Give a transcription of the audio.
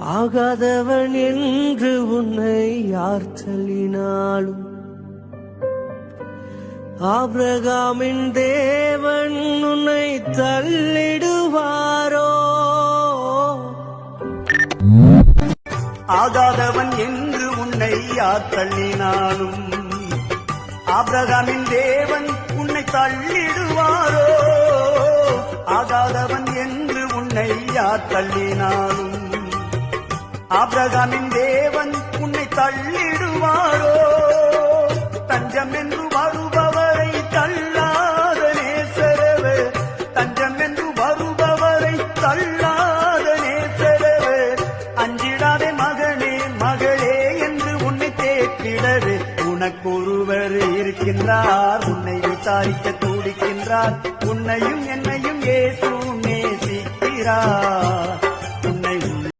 ஆகாதவன் என்று உன்னை யார் தள்ளினாலும் ஆபிரகாமின் தேவன் உன்னை தள்ளிடுவாரோ? ஆகாதவன் என்று உன்னை யார் தள்ளினாலும். ஆபிரகாமின் தேவன் உன்னை தள்ளிடுவாரோ? ஆகாதவன் என்று உன்னை யார் தள்ளினாலும். ஆபிரகாமின் தேவன் உன்னை தள்ளிடுவாரோ? தஞ்சம் என்று வருபவரை தள்ளாத நேசரவே. தஞ்சம் என்று வருபவரை தள்ளாத நேசரவே. அஞ்சிடாதே மகனே மகளே என்று உன்னை தேற்றிடவே. உனக்கொருவர் இருக்கின்றார் உன்னை விசாரிக்க துடிக்கின்றார். உன்னையும் என்னையும் இயேசு நேசிக்கிறார்.